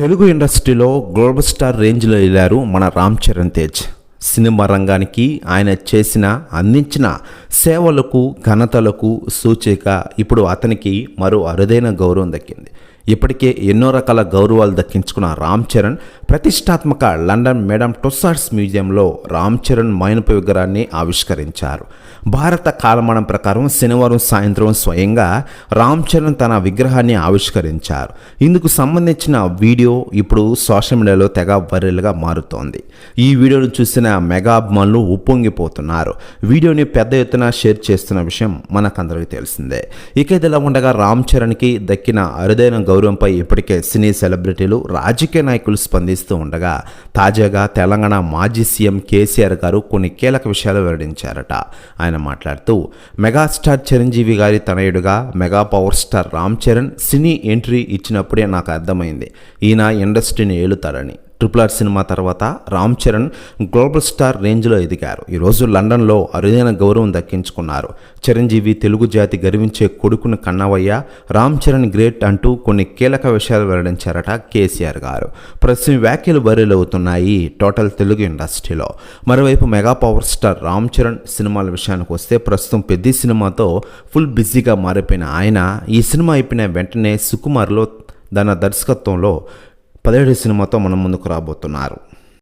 తెలుగు ఇండస్ట్రీలో global star రేంజ్లో వెళ్ళారు మన రామ్ చరణ్ తేజ్. సినిమా రంగానికి ఆయన చేసిన అందించిన సేవలకు ఘనతలకు సూచిక ఇప్పుడు అతనికి మరో అరుదైన గౌరవం దక్కింది. ఇప్పటికే ఎన్నో రకాల గౌరవాలు దక్కించుకున్న రామ్ చరణ్ ప్రతిష్టాత్మక లండన్ మేడం టొస్సార్ట్స్ మ్యూజియంలో రామ్ చరణ్ మైనపు విగ్రహాన్ని ఆవిష్కరించారు. భారత కాలమానం ప్రకారం శనివారం సాయంత్రం స్వయంగా రామ్ చరణ్ తన విగ్రహాన్ని ఆవిష్కరించారు. ఇందుకు సంబంధించిన వీడియో ఇప్పుడు సోషల్ మీడియాలో తెగ వైరల్గా మారుతోంది. ఈ వీడియోను చూసిన మెగా అభిమానులు ఉప్పొంగిపోతున్నారు. వీడియోని పెద్ద ఎత్తున షేర్ చేస్తున్న విషయం మనకందరికీ తెలిసిందే. ఇక ఇదిలా ఉండగా రామ్ చరణ్కి దక్కిన అరుదైన గౌరవంపై ఇప్పటికే సినీ సెలబ్రిటీలు రాజకీయ నాయకులు స్పందిస్తూ ఉండగా తాజాగా తెలంగాణ మాజీ సీఎం కేసీఆర్ గారు కొన్ని కీలక విషయాలు వెల్లడించారట. ఆయన మాట్లాడుతూ మెగాస్టార్ చిరంజీవి గారి తనయుడుగా mega power star Ram Charan cine entry ఇచ్చినప్పుడే నాకు అర్థమైంది. ఈయన ఇండస్ట్రీని ఏలుతారని ట్రిపుల్ ఆర్ సినిమా తర్వాత రామ్ చరణ్ గ్లోబల్ స్టార్ రేంజ్లో ఎదిగారు. ఈరోజు లండన్లో అరుదైన గౌరవం దక్కించుకున్నారు. చిరంజీవి తెలుగు జాతి గర్వించే కొడుకును కన్నవయ్య రామ్ చరణ్ గ్రేట్ అంటూ కొన్ని కీలక విషయాలు వెల్లడించారట కేసీఆర్ గారు. ప్రస్తుతం వ్యాఖ్యలు వైరల్ అవుతున్నాయి టోటల్ తెలుగు ఇండస్ట్రీలో. మరోవైపు mega power star Ram Charan సినిమాల విషయానికి వస్తే ప్రస్తుతం పెద్ద సినిమాతో ఫుల్ బిజీగా మారిపోయిన ఆయన. ఈ సినిమా అయిపోయిన వెంటనే సుకుమార్లో తన దర్శకత్వంలో పదిహేడు సినిమాతో మనం ముందుకు రాబోతున్నారు.